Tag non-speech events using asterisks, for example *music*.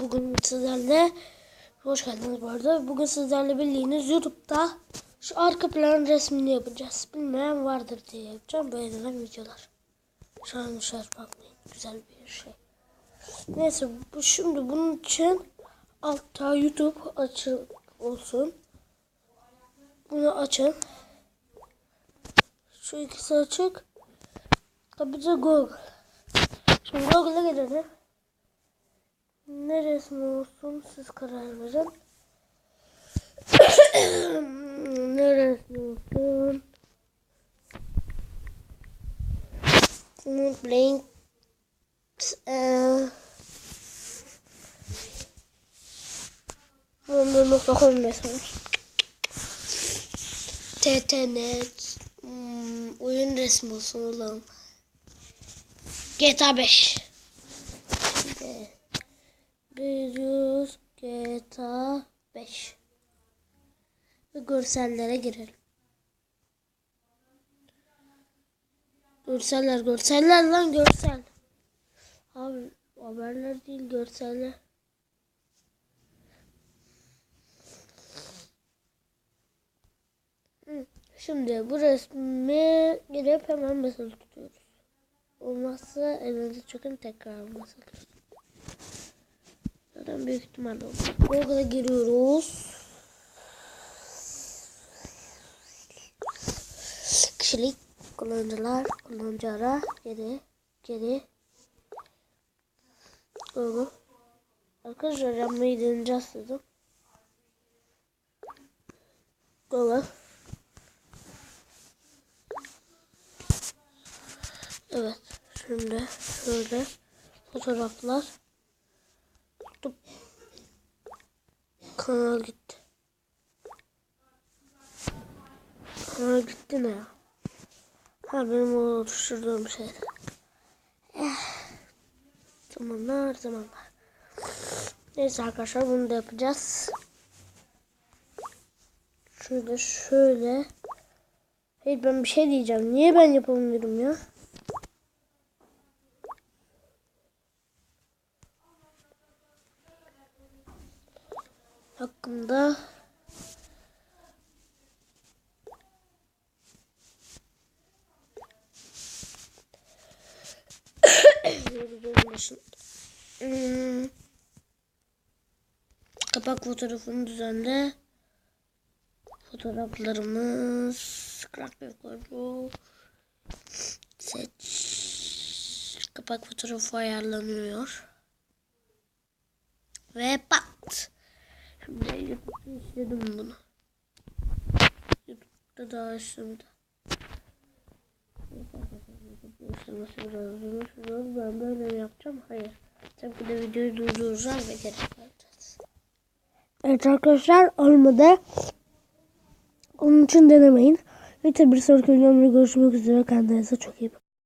bugün sizlerle hoş geldiniz bu arada. Bugün sizlerle bildiğiniz YouTube'da şu arka plan resmini yapacağız. Bilmeyen vardır diye yapacağım. Beğenilen videolar. Şu an dışarı bakmayın. Güzel bir şey. Neyse bu şimdi bunun için altta YouTube açık olsun. Bunu açın. Şu ikisi açık. Tabii de Google. Şimdi Google'a girelim. Ne resmi olsun siz karar verin. *coughs* ne resmi olsun? Blink. Eee. Bunu nokta com mesela. TTNet. Hmm, oyun resmi olsun oğlum. GTA 5. Biliyoruz GTA 5. Ve görsellere girelim. Görseller, görseller lan görsel. Abi haberler değil görseller. Şimdi bu resmi girip hemen mesaj tutuyoruz. Olmazsa elinize çökün tekrar mesaj Zaten büyük ihtimalle olur. Google'a giriyoruz. Kişilik kullanıcılar kullanıcı ara geri geri Google. Arkadaşlar yapmayı deneyeceğiz dedim. Google. Evet. Şimdi şöyle fotoğraflar. Kanal gitti. Kanal gitti ne ya? Ha benim o oluşturduğum şey. Eh. Zamanlar zamanlar. Neyse arkadaşlar bunu da yapacağız. Şöyle şöyle. Hayır ben bir şey diyeceğim. Niye ben yapamıyorum ya? Hakkında Hmm. Kapak fotoğrafını düzenle. Fotoğraflarımız grafik koydu. Seç. Kapak fotoğrafı ayarlanıyor. Ve İşledim bunu. YouTube'da biraz uzun *laughs* Ben böyle yapacağım. Hayır. Tabii de videoyu durduracağız ve geri alacağız. Evet arkadaşlar olmadı. Onun için denemeyin. Ve tabii bir sonraki videomda görüşmek üzere. Kendinize çok iyi bakın.